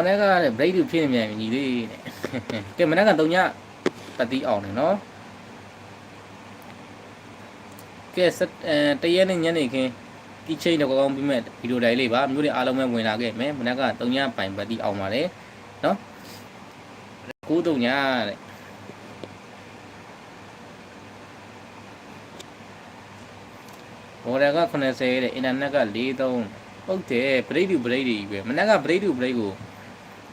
်နဲ့ကတဲ့ break ဖြစ်နေမြန်ပြီညီလေးတဲ့ကဲမနေ့က3ညပတိအောင်နေနော်ကဲစက်အဲတရက်နဲ့ညနေခင်းဒီချိန်တော့ကောင်းပြီးမဲ့ဗီဒီယိုတိုင်းလေးပါမျိုးတွေအားလုံးပဲဝင်လာခဲ့မယ်မနေ့က3ညပိုင်ပတိအောင်ပါတယ်နော်9တုံညတဲ့ဘော်ဒက80တဲ့အင်တာနက်က43ဟုတ်တယ် break to break တွေပဲမနေ့က break to break ကို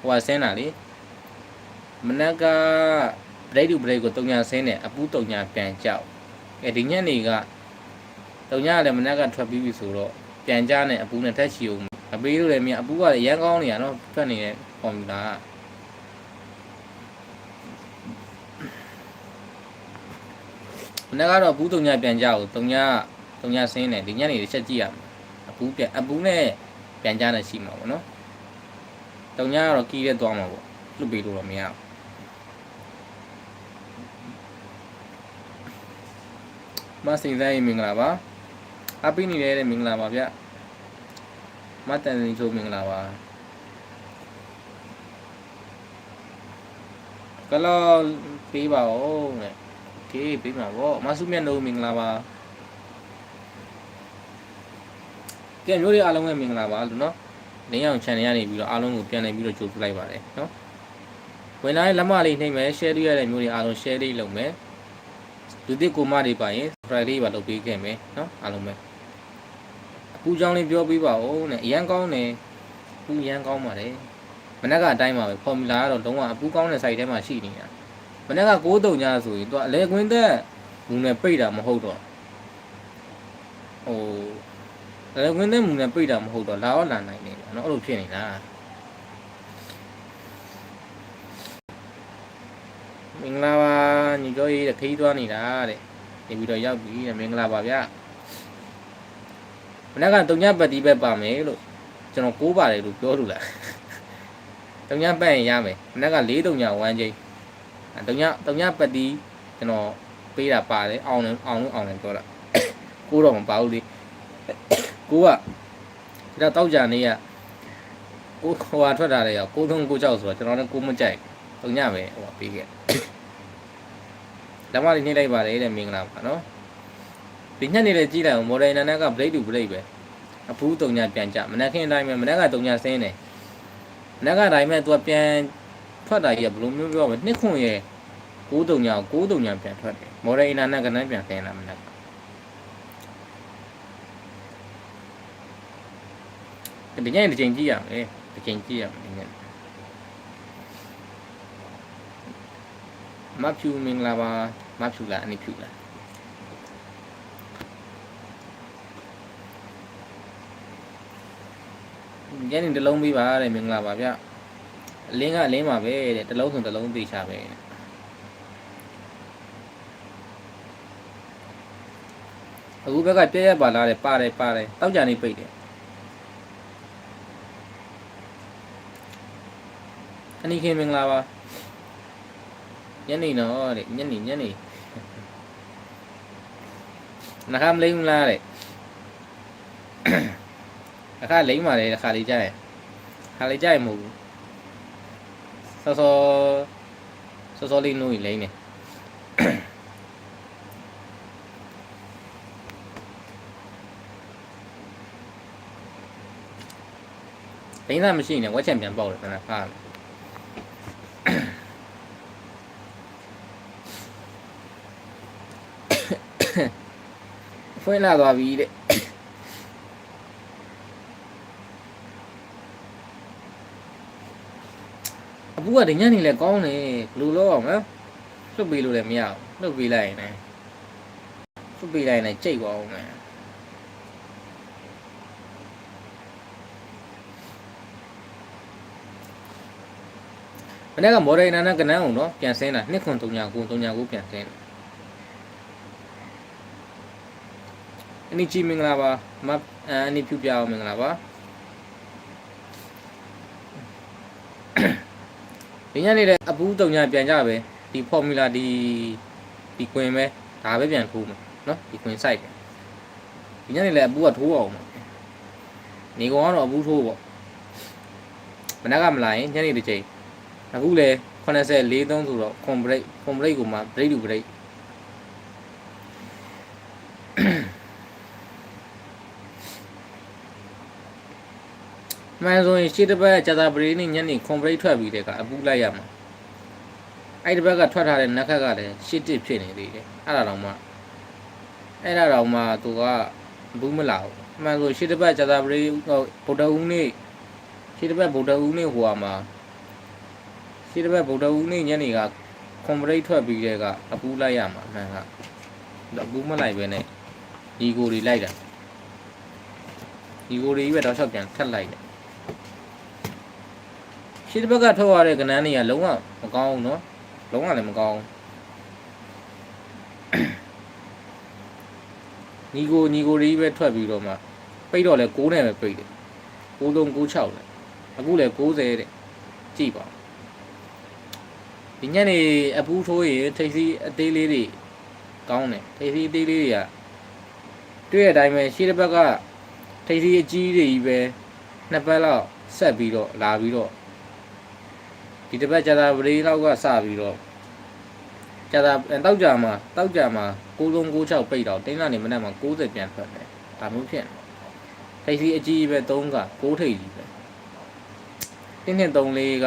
ဟိုဆင်းတာလေမနေ့က break to break ကိုတုံညာဆင်းတယ်အပူးတုံညာပြန်ကြောက်အဲဒီညနေကတုံညာလည်းမနေ့ကထွက်ပြီးပြီဆိုတော့ပြန်ကြနဲ့အပူးနဲ့ထက်ချီအောင်အပေးလို့လည်းမြင်အပူးကလည်းရမ်းကောင်းနေရနော်ထွက်နေတဲ့ကွန်ပျူတာကမနေ့ကတော့အပူးတုံညာပြန်ကြောက်တုံညာတုံညာဆင်းတယ်ဒီညနေတစ်ချက်ကြည့်ရမယ်အပူးပြန်အပူးနဲ့ပြန်ကြတဲ့ရှိမှာပေါ့နော် တောင်ညာကတော့ကီးတဲ့သွားမှာပေါ့လွတ်ပေးလို့တော့မရဘူးမစိန်သားရေမင်္ဂလာပါအပိနေတဲ့မင်္ဂလာပါဗျမတန်စင်ချိုးမင်္ဂလာပါကလောပေးပါဦးနဲ့ဒီပေးမှာပေါ့မဆုမြတ်လို့မင်္ဂလာပါကဲမျိုးတွေအားလုံးပဲမင်္ဂလာပါလို့နော် လင်းအောင် channel ကနေပြီးတော့အားလုံးကိုပြန်လည်ပြီးတော့ကြိုပြလိုက်ပါတယ်နော်ဝင်လာတဲ့လက်မလေးနှိမ့်မယ် share လုပ်ရတဲ့မျိုးတွေအားလုံး share လေးလုပ်မယ်လူသစ်ကိုမတွေပါရင် subscribe လေးပါလုပ်ပေးခဲ့မယ်နော်အားလုံးပဲအခုကြောင်းလေးပြောပြပါဦးနဲ့အရန်ကောင်းတယ်အခုရန်ကောင်းပါတယ်မနေ့ကအတိုင်းပါပဲ formula ကတော့လုံးဝအပူကောင်းတဲ့ site ထဲမှာရှိနေတာမနေ့က6တုံညာဆိုရင်သူအလဲကွင်းသက်လူနဲ့ပိတ်တာမဟုတ်တော့ဟို ဒါလည်းဝင်းသိမ်းမှုနဲ့ပြိတာမဟုတ်တော့လာတော့လာနိုင်နေတယ်နော်အဲ့လိုဖြစ်နေလားမင်္ဂလာပါညီတို့ရေးခီးသွားနေတာတဲ့နေပြီးတော့ရောက်ပြီမင်္ဂလာပါဗျမနေ့ကတုံညပတ်ဒီဘက်ပါမယ်လို့ကျွန်တော်ကိုးပါတယ်လို့ပြောလို့လားတုံညပတ်ရင်ရမယ်မနေ့က၄တုံည1ချိန်တုံညတုံညပတ်ဒီကျွန်တော်ပေးတာပါတယ်အောင်အောင်အောင်လည်းပြောတာကိုးတော့မပါဘူးလေ ကိုးကဒါတောက်ကြနေရကိုဟိုဟာထွက်တာလေရောကိုသုံးကိုကြောက်ဆိုတော့ကျွန်တော်လည်းကိုမကြိုက်တုံညပဲဟိုပေးခဲ့လက်မလေးနှိမ့်လိုက်ပါတယ်တဲ့မင်္ဂလာပါနော်ဒီညနေလေးကြည့်လိုက်အောင်မော်ဒယ်နာနက်က blade to blade ပဲအဖူးတုံညာပြန်ကြမနက်ခင်းအတိုင်းပဲမနက်ကတုံညာဆင်းတယ်မနက်ကတိုင်းမဲ့သူကပြန်ထွက်တာကြီးကဘယ်လိုမျိုးပြောမလဲနှစ်ခွန်ရဲ့6တုံညာ6တုံညာပြန်ထွက်တယ်မော်ဒယ်နာနက်ကလည်းပြန်ဆင်းလာမနက်က ဒီညနေတစ်ချိန်ကြည့်ရမယ်တစ်ချိန်ကြည့်ရမယ်ဒီညနေမဖြူမင်္ဂလာပါမဖြူလားအနိဖြူလားညနေတစ်လုံးပေးပါတဲ့မင်္ဂလာပါဗျအလင်းကအလင်းပါပဲတဲ့တစ်လုံးဆိုတစ်လုံးသေးချပဲအခုဘက်ကပြည့်ရပါလားတဲ့ပါတယ်ပါတယ်တောက်ကြနေပိတ်တယ် အနိခင်မင်္ဂလာပါညနေတော့တဲ့ညနေညနေနှခမ်းလိမ့်မလားတဲ့အခါလိမ့်ပါလေတစ်ခါလေးကြားရခါလေးကြားရမဟုတ်ဘူးစောစောစောစောလေးနိုးရင်လိမ့်နေလိမ့်တာမရှိနေဝက်ချန်ပြန်ပေါက်တယ်ခဏဖားတယ် ဖွင့်လာသွားပြီတဲ့အပူကတညနေလဲကောင်းတယ်ဘယ်လိုလုပ်အောင်လဲလွတ်ပေးလို့လည်းမရဘူးလွတ်ပေးလိုက်ရင်လည်းလွတ်ပေးလိုက်ရင်လည်းကြိတ်သွားအောင်မယ်မနေ့ကမော်ဒယ်နာနဲ့ကနန်းအောင်တော့ပြန်ဆင်းတာ2ခွန်3ညာ9 3ညာ9ပြန်ဆင်းတယ် အနိချီမင်္ဂလာပါမအနိဖြူပြအောင်မင်္ဂလာပါဒီညနေလည်းအပူးတုံညာပြန်ကြပဲဒီ formula ဒီဒီကွင်းပဲဒါပဲပြန်ထိုးမယ်နော်ဒီကွင်း site ပဲဒီညနေလည်းအပူးကထိုးအောင်မယ်နေကောင်ကတော့အပူးထိုးပေါ့မနက်ကမလာရင်ညနေတစ်ချိန်အခုလေ80 43ဆိုတော့ complete complete ကိုမှ break to break မှန်ဆိုရင်ရှေ့တစ်ပတ်ဂျာတာပရီနဲ့ညနေ complete ထွက်ပြီးတဲ့ကအပူလိုက်ရမှာအဲ့ဒီဘက်ကထွက်ထားတဲ့နက်ခက်ကလည်းရှစ်တစ်ဖြစ်နေသေးတယ်အဲ့ဒါတော့မှအဲ့ဒါတော့မှသူကဘူးမလာဘူးမှန်ဆိုရှေ့တစ်ပတ်ဂျာတာပရီဟိုဗုဒ္ဓဦးနေ့ရှေ့တစ်ပတ်ဗုဒ္ဓဦးနေ့ဟိုဟာမှာရှေ့တစ်ပတ်ဗုဒ္ဓဦးနေ့ညနေက complete ထွက်ပြီးတဲ့ကအပူလိုက်ရမှာမှန်ကအပူမလိုက်ပဲနဲ့ဒီကိုတွေလိုက်တာဒီကိုတွေကြီးပဲတော့ချက်ပြန်ထက်လိုက်တယ် ရှေ့တစ်ဘက်ကထုတ်ရတဲ့ကဏ္ဍတွေကလုံးဝမကောင်းဘူးเนาะလုံးဝလည်းမကောင်းညီကိုညီကိုလေးပဲထွက်ပြီးတော့မှပိတ်တော့လဲ6နဲ့ပဲပိတ်တယ်63 96လဲအခုလဲ90တဲ့ကြည့်ပါဒီညနေအပူးထိုးရင်ထိပ်စီးအသေးလေးတွေကောင်းတယ်ထိပ်စီးအသေးလေးတွေကတွေ့ရတိုင်းပဲရှေ့တစ်ဘက်ကထိပ်စီးအကြီးတွေကြီးပဲနှစ်ပတ်လောက်ဆက်ပြီးတော့လာပြီးတော့ ဒီတစ်ပတ်ကြာတာပရိလောက်ကစပြီးတော့ကြာတာတောက်ကြမှာတောက်ကြမှာ9396ပိတ်တော့တင်းလာနေမနေ့မှာ90ပြန်ထွက်တယ်ဒါမျိုးဖြစ်နေထိပ်စီအကြီးပဲ3က6ထိပ်ကြီးပဲတင်းနှစ်34က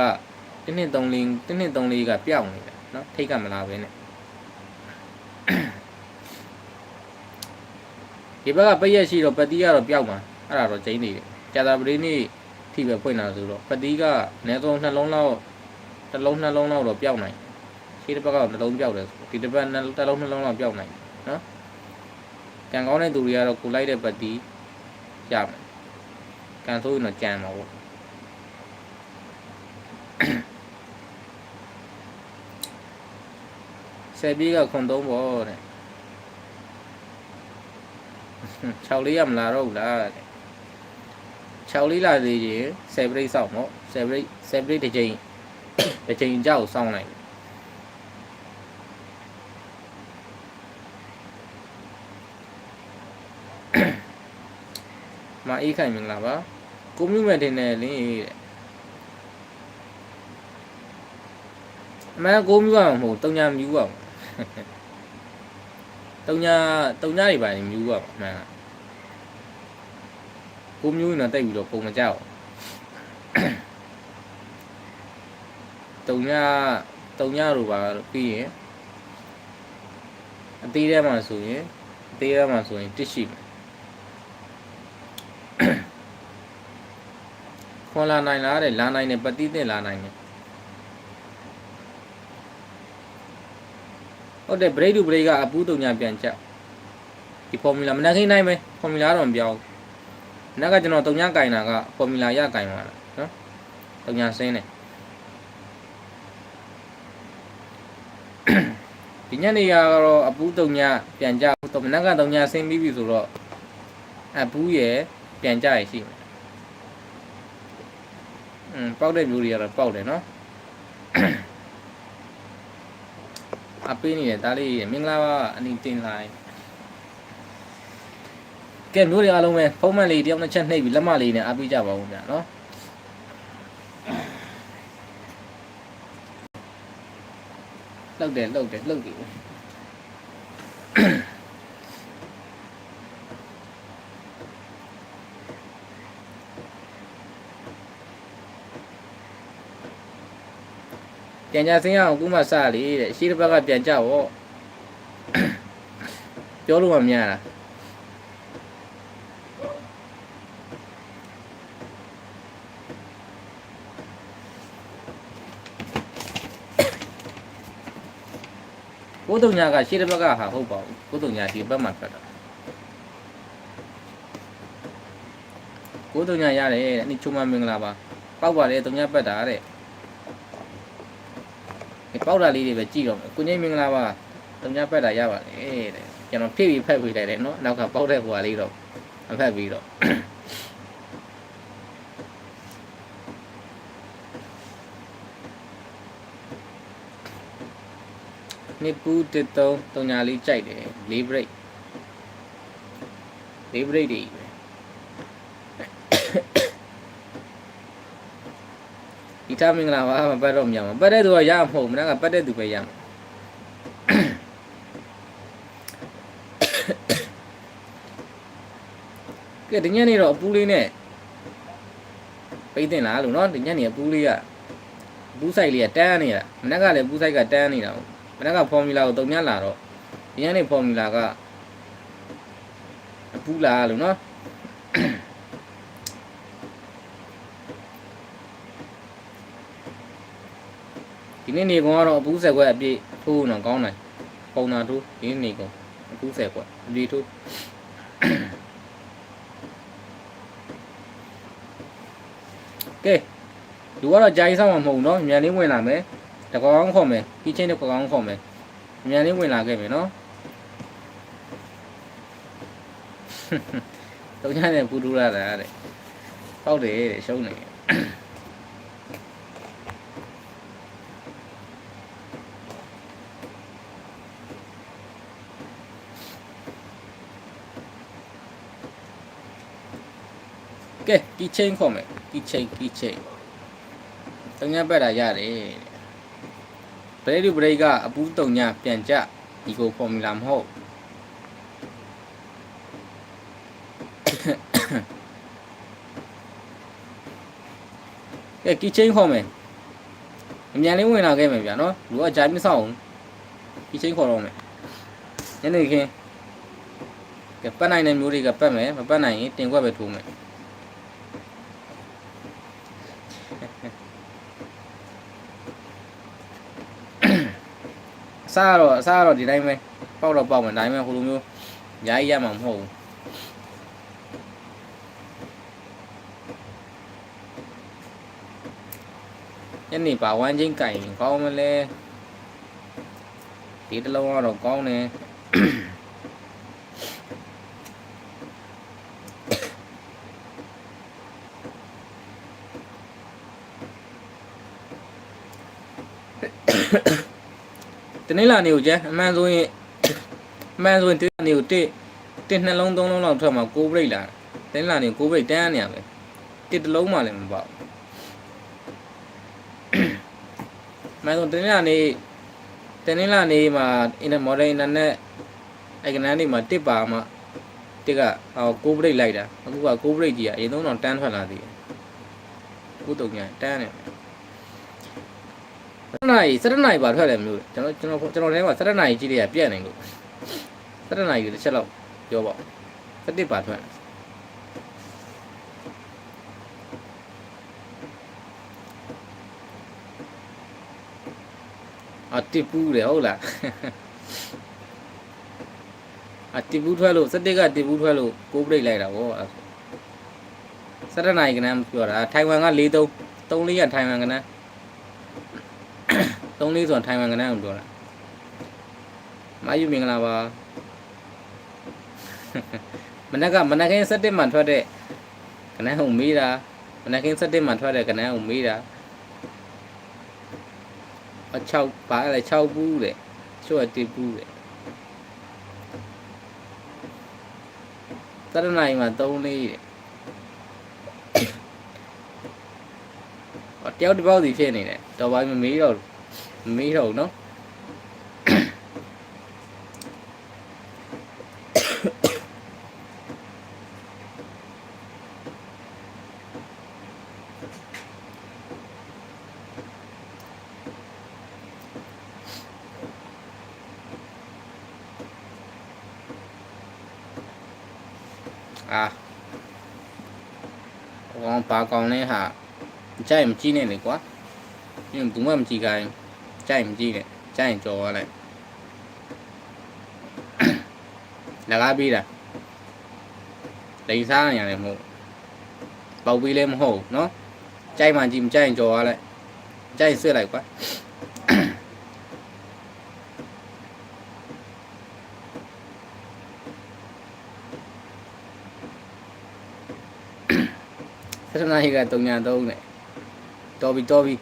တင်းနှစ်34တင်းနှစ်34ကပျောက်နေတယ်เนาะထိတ်ကမလာပဲနဲ့ဒီဘက်ကပိတ်ရက်ရှိတော့ပတိကတော့ပျောက်မှာအဲ့ဒါတော့ကျင်းနေတယ်ကြာတာပရိနေ့ထိပဲဖွင့်လာဆိုတော့ပတိကအနည်းဆုံးနှလုံးလောက် တစ်လုံးနှလုံးလောက်တော့ပျောက်နိုင်ရှေ့တစ်ပတ်ကတော့နှလုံးပျောက်တယ်ဆိုဒီတစ်ပတ်နှတစ်လုံးနှလုံးလောက်ပျောက်နိုင်နော်ကံကောင်းတဲ့သူတွေကတော့ကိုလိုက်တဲ့ပတ်တီးရမယ်ကံဆိုးရင်တော့ကြံမှာပေါ့ဆယ်ပြေးကခွန်သုံးပေါ့တဲ့6လေးရမလာတော့ဘူးလားတဲ့6လေးလာသေးရင်7 break စောက်ပေါ့7 break 7 break တစ်ချိန်တစ်ချိန်ကြောက်စောင်းလိုက်မအေးခိုင်မင်္ဂလာပါကိုမြူမဲ့တင်တယ် လင်းတဲ့အမှန်ကိုမြူရမှာမဟုတ်တုံညာမြူရမှာတုံညာတုံညာတွေပါနေမြူရမှာအမှန်ကကိုမြူရင်တော့တိတ်ပြီးတော့ပုံမကြောက် တုံညတုံညတို့ပါပြီးရင်အသေးထဲမှာဆိုရင်အသေးထဲမှာဆိုရင်တစ်ရှိမယ်ခွန်လာနိုင်လားတဲ့လာနိုင်တယ်ပတိသင်လာနိုင်တယ်ဟုတ်တယ် break to break ကအပူးတုံညပြန်ချက်ဒီ formula မနက်ခင်းနိုင်ပဲ formula တော့မပြောင်းဘူးနက်ကကျွန်တော်တုံညကင်တာက formula ရကင်ပါလားနော်တုံညဆင်းတယ် ဒီညနေကတော့အပူးတုံညပြန်ကြတော့မနက်ကတုံညဆင်းပြီးပြီဆိုတော့အပူးရဲ့ပြန်ကြရရှိမယ်อืมပေါက်တဲ့မျိုးတွေကတော့ပေါက်တယ်နော်အပေးနေတယ်ဒါလေးမင်္ဂလာပါအနီတင်လိုင်းကဲမျိုးတွေအားလုံးပဲဖုံးမှန်လေးတယောက်နှစ်ချက်နှိပ်ပြီးလက်မလေးနဲ့အပေးကြပါဦးဗျာနော် လှုပ်တယ်လှုပ်တယ်လှုပ်တယ်ပြန်ကြဆင်းရအောင်ခုမှစလေတဲ့ရှေ့တစ်ဘက်ကပြန်ကြပေါ့ပြောလို့မများလား တုံညာကရှေ့တစ်ဘက်ကဟာဟုတ်ပါဘူးကိုတုံညာဒီဘက်မှာထွက်တာကိုတုံညာရတယ်တဲ့အနိချုံမမင်္ဂလာပါပောက်ပါလေတုံညာပက်တာတဲ့ဒီပေါက်တာလေးတွေပဲကြည့်တော့မယ်ကိုငိမ့်မင်္ဂလာပါတုံညာပက်တာရပါလေတဲ့ကျွန်တော်ဖြည့်ပြီးဖက်ပေးလိုက်တယ်နော်နောက်ကပေါက်တဲ့ဟိုဟာလေးတော့အဖက်ပြီးတော့ နိပူတစ်တုံးတုံညာလေးကြိုက်တယ်၄ break ၄ break တွေပဲချမင်္ဂလာပါမပတ်တော့မရမှာပတ်တဲ့သူကရမှာမဟုတ်ဘူးမနက်ကပတ်တဲ့သူပဲရမှာကဲဒီညနေတော့အပူလေးနဲ့ပိတ်တင်လားလို့နော်ဒီညနေအပူလေးကပူးဆိုင်လေးကတန်းနေတာမနက်ကလည်းပူးဆိုင်ကတန်းနေတာ မနက်ကဖော်မူလာကိုတုံညလာတော့ဒီညနေဖော်မူလာကအပူလားလို့နော် ဒီနေ့နေကောင်ကတော့အပူးဆက်ခွက်အပြည့်ထိုးတော့ကောင်းတယ်ပုံနာထိုးဒီနေ့နေကောင်အပူးဆက်ခွက်အပြည့်ထိုးကဲလူကတော့ကြာကြီးဆောင်မှာမဟုတ်ဘူးเนาะမြန်လေးဝင်လာမယ် တကောင်းခေါ်မယ်ကီးချင်းတကောင်းခေါ်မယ်အမြန်လေးဝင်လာခဲ့မယ်နော်တော့ညနေပူတူလာတာတဲ့ပေါက်တယ်တဲ့ရှုံးနေကဲဒီချင်းခေါ်မယ်ဒီချင်းဒီချင်းတကယ်ပဲလာရတယ် ဘရေဒီဘရိတ်ကအပူးတုံညာပြန်ကြဒီကို formula မဟုတ်ကဲ key chain ခေါ်မယ်အမြန်လေးဝင်လာခဲ့မယ်ဗျာနော်လူကဂျိုင်းမဆောက်အောင် key chain ခေါ်တော့မယ်ညနေခင်းကဲပတ်နိုင်တဲ့မျိုးတွေကပတ်မယ်မပတ်နိုင်ရင်တင်ခွက်ပဲထိုးမယ် အစားကတော့အစားကတော့ဒီတိုင်းပဲပေါက်တော့ပေါက်မယ်ဒါပေမဲ့ဟိုလိုမျိုးညာကြီးရမှာမဟုတ်ဘူးညနေပါဝမ်းချင်းကြိုင်ရင်ကောင်းမလဲဒီတစ်လုံးကတော့ကောင်းတယ် တနေ့လာနေကိုကျန်အမှန်ဆိုရင်အမှန်ဆိုရင်တနေ့နေကိုတစ်တစ်နှလုံးသုံးလုံးလောက်ထွက်မှာကိုဘရိတ်လာတနေ့လာနေကိုဘရိတ်တန်းနေရပဲတစ်တလုံးမှလည်းမပေါ့အမှန်ဆိုတနေ့လာနေတနေ့လာနေမှာအင်တာမော်ဒယ်အင်တာနက်အကနန်းနေမှာတစ်ပါမှာတစ်ကဟိုကိုဘရိတ်လိုက်တာအခုကကိုဘရိတ်ကြီးကအရင်ဆုံးတော့တန်းထွက်လာသေးတယ်ကိုတုံညာတန်းနေတယ် 7နာရီ7နာရီပါထွက်တယ်မျိုးကျွန်တော်ကျွန်တော်ကျွန်တော်ထဲမှာ7နာရီကြည့်လိုက်ရပြက်နေလို့7နာရီကိုတစ်ချက်လောက်ပြောပါဦး7ပါထွက်အတစ်ပူးတယ်ဟုတ်လားအတစ်ပူးထွက်လို့7ကတစ်ပူးထွက်လို့ကိုးပရိတ်လိုက်တာဗော7နာရီကနန်းပြောတာထိုင်ဝမ်က4 3 3 4ကထိုင်ဝမ်ကနန်း သုံးလေးဆိုတာထိုင်ဝမ်ကနန်းကိုပြောတာမယူမင်္ဂလာပါမနက်ကမနက်ခင်း7မှထွက်တဲ့ကနန်းကိုမေးတာမနက်ခင်း7မှထွက်တဲ့ကနန်းကိုမေးတာအ6ပါလေ6ဘူးတဲ့ချို့အတိဘူးတဲ့တရနိုင်မှာ3လေးတဲ့ဟောတယောက်တစ်ပေါက်စီဖြစ်နေတယ်တော်ပါမမေးတော့ဘူး မမေးတော့ဘူးနော်အာဟောပါကောင်းလဲဟာကြိုက်မကြည့်နဲ့လေကွာ ညဘူးမှမကြည့်ခိုင်း ကြိုက်မကြည့်နဲ့ကြိုက်ရင်ကြော်သွားလိုက် လကားပြီးတာလိန်စားနေရတယ်မဟုတ်ပေါက်ပြီးလည်းမဟုတ်ဘူးเนาะကြိုက်မှကြည့်မကြိုက်ရင်ကြော်သွားလိုက်ကြိုက်ရင်ဆွဲလိုက်ကွာစရနာဟိက3ညာ3နဲ့တော်ပြီတော်ပြီ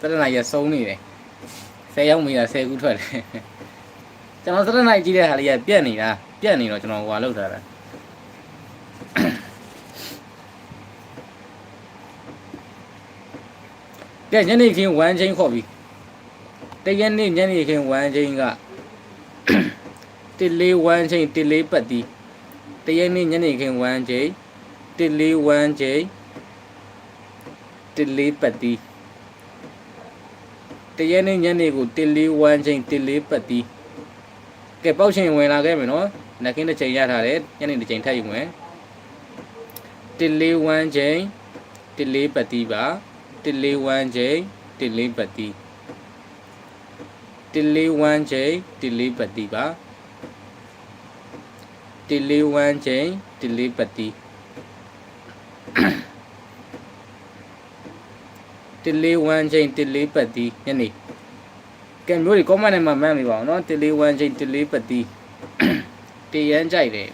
စရနိုင်ရဆုံးနေတယ်10ရောက်မိတာ10ခုထွက်တယ်ကျွန်တော်စရနိုင်ကြည့်တဲ့ဟာလေးကပြက်နေတာပြက်နေတော့ကျွန်တော်ဟိုဟာလောက်ထားတာကဲညနေခင်း1ချင်းခေါ်ပြီတရက်နေ့ညနေခင်း1ချင်းကတစ်လေး1ချင်းတစ်လေးပတ်တီတရက်နေ့ညနေခင်း1ချင်းတစ်လေး1ချင်းတစ်လေးပတ်တီ တရက်နေ့ညနေကိုတစ်လေး1ချင်းတစ်လေးပတ်တီကဲပေါက်ရှင်ဝင်လာခဲ့မယ်နော်နှကင်းတစ်ချိန်ရထားတယ်ညနေတစ်ချိန်ထပ်ယူမယ်တစ်လေး1ချင်းတစ်လေးပတ်တီပါတစ်လေး1ချင်းတစ်လေးပတ်တီတစ်လေး1ချင်းတစ်လေးပတ်တီပါတစ်လေး1ချင်းတစ်လေးပတ်တီ တစ်လေး1ချင်းတစ်လေးပတ်တီညနေကဲမျိုးတွေ comment ထဲမှာမှတ်မိပါအောင်နော်တစ်လေး1ချင်းတစ်လေးပတ်တီတရမ်းကြိုက်တယ်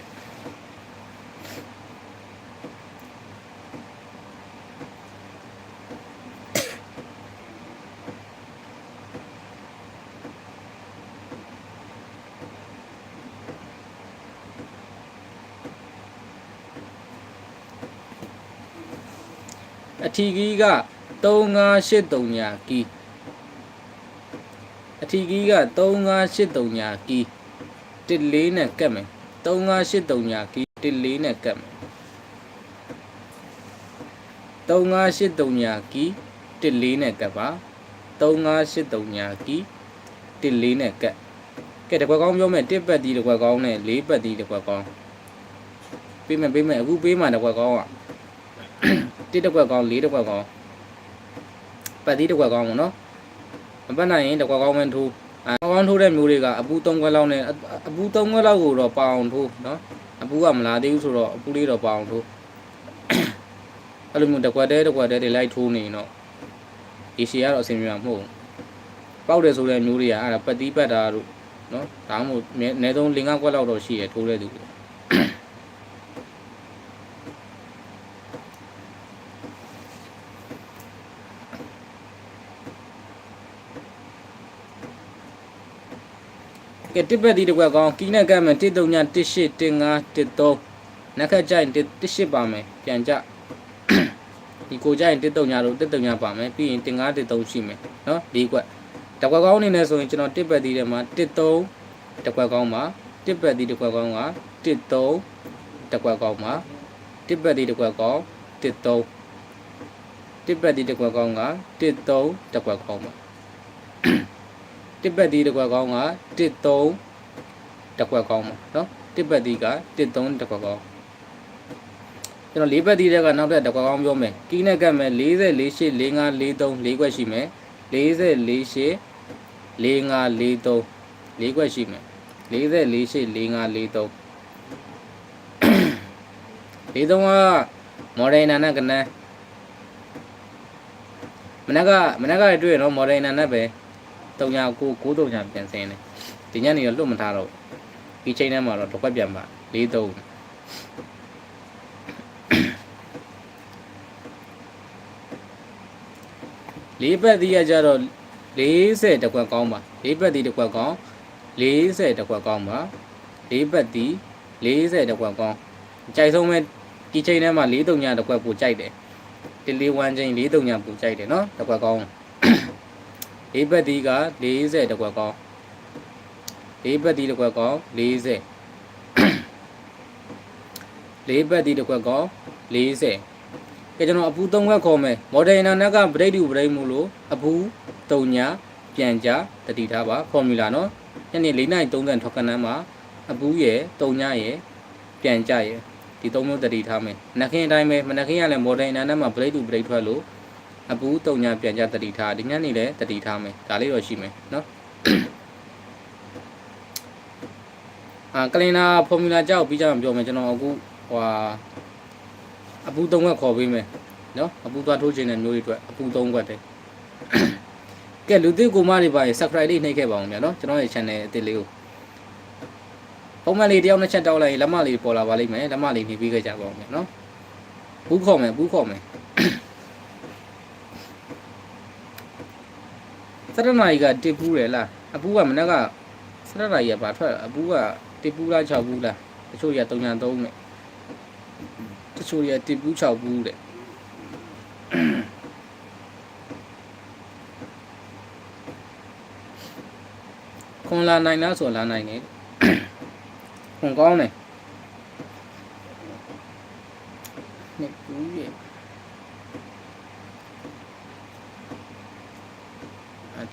အထီကြီးက 3583ညာကီအထီကြီးက3583ညာကီတစ်လေးနဲ့ကတ်မယ်3583ညာကီတစ်လေးနဲ့ကတ်မယ်3583ညာကီတစ်လေးနဲ့ကတ်ပါ3583ညာကီတစ်လေးနဲ့ကတ်ကဲတကွက်ကောင်းပြောမယ်တစ်ပတ်တီးတကွက်ကောင်းနဲ့လေးပတ်တီးတကွက်ကောင်းပေးမယ်ပေးမယ်အခုပေးမှတကွက်ကောင်းอ่ะတစ်တစ်ကွက်ကောင်းလေးတစ်ကွက်ကောင်း ပတ်သီးတစ်ကွက်ကောင်းပေါ့နော်မပတ်နိုင်ရင်တစ်ကွက်ကောင်းမှထိုးအကောင်းထိုးတဲ့မျိုးတွေကအပူ၃ခွက်လောက်နဲ့အအပူ၃ခွက်လောက်ကိုတော့ပအောင်ထိုးနော်အပူကမလာသေးဘူးဆိုတော့အပူလေးတော့ပအောင်ထိုးအဲ့လိုမျိုးတစ်ကွက်တည်းတစ်ကွက်တည်းတွေလိုက်ထိုးနေရင်တော့ဒီရှည်ကတော့အဆင်ပြေမှာမဟုတ်ဘူးပေါက်တယ်ဆိုတဲ့မျိုးတွေကအဲ့ဒါပတ်သီးပတ်တာတို့နော်ဒါမှမဟုတ်အနည်းဆုံး၄၅ခွက်လောက်တော့ရှိရထိုးတဲ့သူတွေ ကဲတစ်ပတ်ဒီတစ်ကွက်ကောင်းကီးနဲ့ကတ်မယ်1 3ည1 8 1 5 1 3နက်ခတ်ကြိုင်1 8ပါမယ်ပြန်ကြဒီကိုကြိုင်1 3ညလို့1 3ညပါမယ်ပြီးရင်1 5 1 3ရှိမယ်နော်ဒီကွက်တစ်ကွက်ကောင်းအနေနဲ့ဆိုရင်ကျွန်တော်တစ်ပတ်ဒီထဲမှာ1 3တစ်ကွက်ကောင်းပါတစ်ပတ်ဒီတစ်ကွက်ကောင်းက1 3တစ်ကွက်ကောင်းပါတစ်ပတ်ဒီတစ်ကွက်ကောင်း1 3တစ်ပတ်ဒီတစ်ကွက်ကောင်းက1 3တစ်ကွက်ကောင်းပါ တစ်ပတ်ဒီတစ်ကွက်ကောင်းက13တစ်ကွက်ကောင်းပါနော်တစ်ပတ်ဒီက13တစ်ကွက်ကောင်းကျွန်တော်၄ဘက်သီးတဲ့ကနောက်ထပ်တစ်ကွက်ကောင်းပြောမယ်ကီးနဲ့ကတ်မယ်44ရှစ်45 43 4ကွက်ရှိမယ်44ရှစ်45 43 4ကွက်ရှိမယ်44ရှစ်45 43 43ကမော်ဒယ်နာနဲ့ကနန်းမနက်ကမနက်ကတွေ့ရတော့မော်ဒယ်နာနဲ့ပဲ တုံညာကိုကိုတုံညာပြန်စင်းတယ်ဒီညနေတော့လွတ်မထားတော့ဒီချိန်ထဲမှာတော့တစ်ခွက်ပြန်ပါ၄သုံးလေးပတ်သီးရကြတော့40တကွက်ကောင်းပါလေးပတ်သီးတကွက်ကောင်း40တကွက်ကောင်းပါလေးပတ်သီး40တကွက်ကောင်းကြိုက်ဆုံးပဲဒီချိန်ထဲမှာ၄သုံးညာတကွက်ပိုကြိုက်တယ်ဒီလေးဝမ်းချင်း၄သုံးညာပိုကြိုက်တယ်နော်တကွက်ကောင်း လေးဘက်ဒီက40တကွက်ကောင်းလေးဘက်ဒီတကွက်ကောင်း40လေးဘက်ဒီတကွက်ကောင်း40ကဲကျွန်တော်အပူ3ခွက်ခေါ်မယ်မော်ဒယ်နာနက်ကဗရိတ်တူဗရိတ်မှုလို့အပူ3ညာပြန်ကြတတိထားပါဖော်မြူလာနော်ညနေ4:30ထွက်ကနန်းမှာအပူရဲ့3ညာရဲ့ပြန်ကြရဲ့ဒီသုံးမျိုးတတိထားမယ်နခင်အတိုင်းပဲမနခင်ကလည်းမော်ဒယ်နာနက်မှာဗရိတ်တူဗရိတ်ထွက်လို့ အပူတုံညာပြန်ကြတတိထားဒီညနေလည်းတတိထားမယ်ဒါလေးတော့ရှိမယ်နော်အာကလင်နာဖော်မြူလာကြောက်ပြီးကြအောင်ပြောမယ်ကျွန်တော်အခုဟွာအပူသုံးခွက်ခေါ်ပေးမယ်နော်အပူသွားထိုးခြင်းတဲ့မျိုးတွေအတွက်အပူသုံးခွက်တဲ့ကဲလူသစ်ကိုမတွေပါရင် subscribe လေးနှိပ်ခဲ့ပါအောင်ဗျာနော်ကျွန်တော်ရဲ့ channel အသစ်လေးကိုပုံမှန်လေးတယောက်နှစ်ချက်တောက်လိုက်ရင်လက်မလေးပေါ်လာပါလိမ့်မယ်လက်မလေးနှိပ်ပြီးခဲ့ကြပါအောင်ဗျာနော်ဘူးခေါ်မယ်ဘူးခေါ်မယ် 17နာရီကတစ်ဘူးတယ်လားအပူကမနက်က17နာရီကဘာထွက်အပူကတစ်ဘူးလား6ဘူးလားတချို့ရ3ညာ3နဲ့တချို့ရတစ်ဘူး6ဘူးတဲ့ခွန်လာနိုင်လားဆိုလာနိုင်တယ်ခွန်ကောင်းတယ်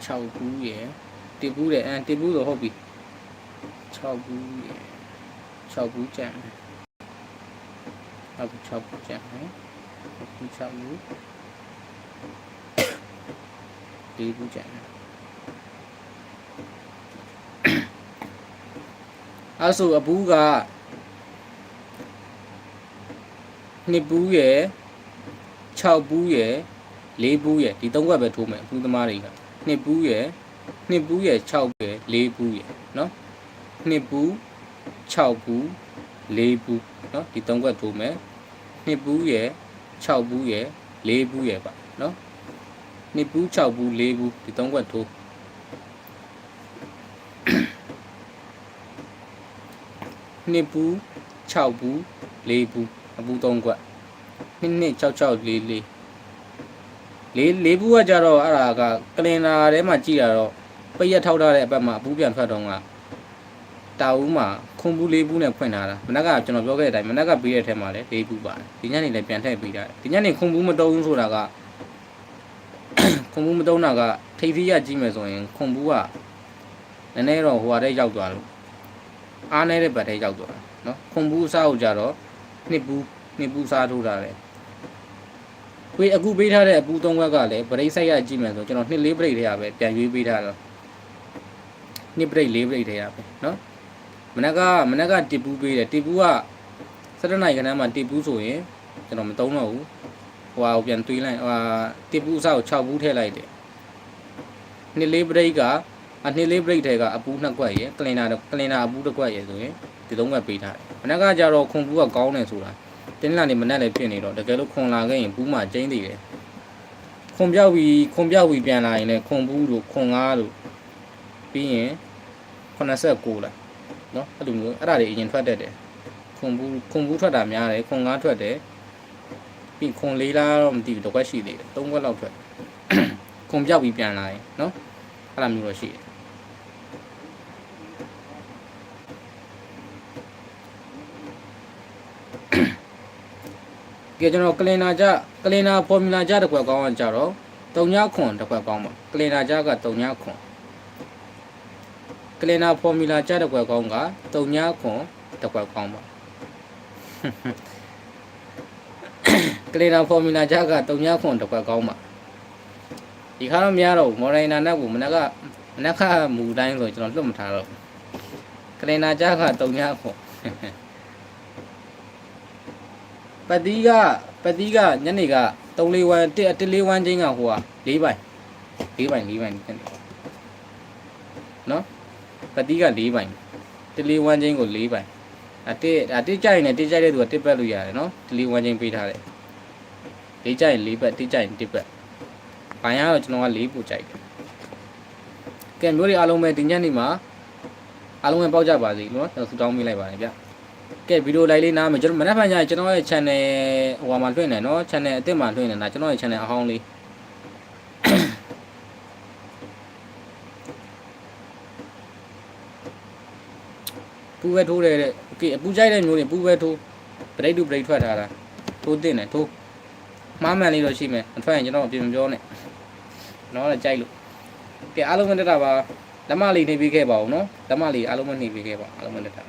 6ဘူးရဲ့တဘူးတဲ့အဲတဘူးဆိုဟုတ်ပြီ6ဘူးရဲ့6ဘူးကျန်တယ်ဟုတ်6ဘူးကျန်တယ်ဟုတ်6ဘူးဒီဘူးကျန်တယ်အဲ့ဆိုအပူးကနှစ်ပူးရယ်6ပူးရယ်4ပူးရယ်ဒီသုံးခွက်ပဲထိုးမယ်အပူးသမားတွေက နှစ်ပူးရယ်နှစ်ပူးရယ်6ပူးရယ်4ပူးရယ်နော်နှစ်ပူး6ပူး4ပူးနော်ဒီသုံးခွက်ထိုးမယ်နှစ်ပူးရယ်6ပူးရယ်4ပူးရယ်ပါနော်နှစ်ပူး6ပူး4ပူးဒီသုံးခွက်ထိုးနှစ်ဘူး6ဘူး4ဘူးအဘူး3ကွက်နှစ်နှစ်6 6 4 4 လေးလေးဘူးကကြတော့အဲ့ဒါကကလင်နာထဲမှာကြည့်တာတော့ပရက်ထောက်ထားတဲ့အပတ်မှာအဘူးပြန်ထွက်တော့ကတာဦးမှာခွန်ဘူးလေးဘူးနဲ့ဖွင့်ထားတာမနက်ကကျွန်တော်ပြောခဲ့တဲ့အတိုင်းမနက်ကပေးတဲ့ထဲမှာလည်းလေးဘူးပါတယ်ဒီညနေလည်းပြန်ထည့်ပေးတာဒီညနေခွန်ဘူးမတုံးဆိုတာကခွန်ဘူးမတုံးတာကထိပ်သီးရကြီးမယ်ဆိုရင်ခွန်ဘူးကနည်းနည်းတော့ဟိုဟာတဲ့ရောက်သွားလို့အားနေတဲ့ဘက်ထဲရောက်သွားတာနော်ခွန်ဘူးစားကိုကြတော့နှစ်ဘူးနှစ်ဘူးစားထိုးတာလေ ဝေးအခုပေးထားတဲ့အပူသုံးခွက်ကလည်းဗရိတ်ဆိုင်ရကြည့်မယ်ဆိုကျွန်တော်နှစ်လေးပရိတ်ထဲရပဲပြန်ရွေးပေးထားတော့နှစ်ပရိတ်လေးပရိတ်ထဲရပဲနော်မနက်ကမနက်ကတစ်ဘူးပေးတယ်တစ်ဘူးက17နိုင်ခဏမှတစ်ဘူးဆိုရင်ကျွန်တော်မသုံးတော့ဘူးဟိုဟာကိုပြန်တွေးလိုက်ဟိုဟာတစ်ဘူးအစားကို6ဘူးထည့်လိုက်တယ်နှစ်လေးပရိတ်ကအနှစ်လေးဘရိတ်ထဲကအပူနှစ်ကွက်ရယ်ကလင်နာကလင်နာအပူတစ်ကွက်ရယ်ဆိုရင်ဒီသုံးကွက်ပေးထားတယ်မနက်ကကြတော့ခွန်ပူကကောင်းတယ်ဆိုတာ တင်းလာနေမနက်လည်းဖြစ်နေတော့တကယ်လို့ခွန်လာခဲ့ရင်ပူးမှကျင်းသေးတယ်ခွန်ပြောက်ပြီးခွန်ပြောက်ပြီးပြန်လာရင်လည်းခွန်ပူးတို့ခွန်ငါးတို့ပြီးရင်89လားနော်အဲ့လိုမျိုးအဲ့ဒါတွေအရင်ထွက်တတ်တယ်ခွန်ပူးခွန်ပူးထွက်တာများတယ်ခွန်ငါးထွက်တယ်ပြီးခွန်လေးလားတော့မသိဘူးတစ်ကွက်ရှိသေးတယ်သုံးကွက်လောက်ထွက်ခွန်ပြောက်ပြီးပြန်လာရင်နော်အဲ့လိုမျိုးတော့ရှိတယ် ကဲကျွန်တော်ကလင်နာကြကလင်နာဖော်မြူလာကြတစ်ခွက်ကောင်းအောင်ကြတော့တုံညခွန်တစ်ခွက်ကောင်းပါကလင်နာကြကတုံညခွန်ကလင်နာဖော်မြူလာကြတစ်ခွက်ကောင်းကတုံညခွန်တစ်ခွက်ကောင်းပါကလင်နာဖော်မြူလာကြကတုံညခွန်တစ်ခွက်ကောင်းပါဒီခါတော့မရတော့ဘူးမော်ရိုင်နာနဲ့ဘူးမနက်ကမနက်ကမူတိုင်းဆိုကျွန်တော်လွတ်မထားတော့ဘူးကလင်နာကြကတုံညခွန် ပတိကပတိကညနေက3လေးဝမ်း1 1လေးဝမ်းချင်းကဟိုက၄ပိုင်၄ပိုင်၄ပိုင်နော်ပတိက၄ပိုင်1လေးဝမ်းချင်းကို၄ပိုင်အတစ်အတစ်ကြိုက်နေတစ်ကြိုက်တဲ့သူကတစ်ပတ်လို့ရတယ်နော်1လေးဝမ်းချင်းပေးထားတယ်၄ကြိုက်ရင်၄ပတ်တစ်ကြိုက်ရင်တစ်ပတ်ဘိုင်ကတော့ကျွန်တော်က၄ပို့ကြိုက်တယ်ကဲမျိုးတွေအားလုံးပဲဒီညနေမှာအားလုံးပဲပေါက်ကြပါစေနော်ကျွန်တော်ဆူတောင်းပေးလိုက်ပါတယ်ဗျ ကဲဗီဒီယိုလိုက်လေးနားမယ်ကျွန်တော်မနေ့ကညကျွန်တော်ရဲ့ channel ဟိုမှာလွှင့်နေနော် channel အစ်စ်မှာလွှင့်နေတာကျွန်တော်ရဲ့ channel အဟောင်းလေးပူပဲထိုးတယ်တဲ့โอเคအပူကြိုက်တဲ့မျိုးတွေပူပဲထိုးဘရိတ်တူဘရိတ်ထွက်ထားတာထိုးတင်တယ်ထိုးမှားမှန်လေးတော့ရှိမယ်အထွက်ရင်ကျွန်တော်အပြင်မပြောနဲ့တော့လည်းကြိုက်လို့ကဲအားလုံးပဲတက်တာပါလက်မလေးနှိပ်ပေးခဲ့ပါဦးနော်လက်မလေးအားလုံးပဲနှိပ်ပေးခဲ့ပါအားလုံးပဲတက်တာ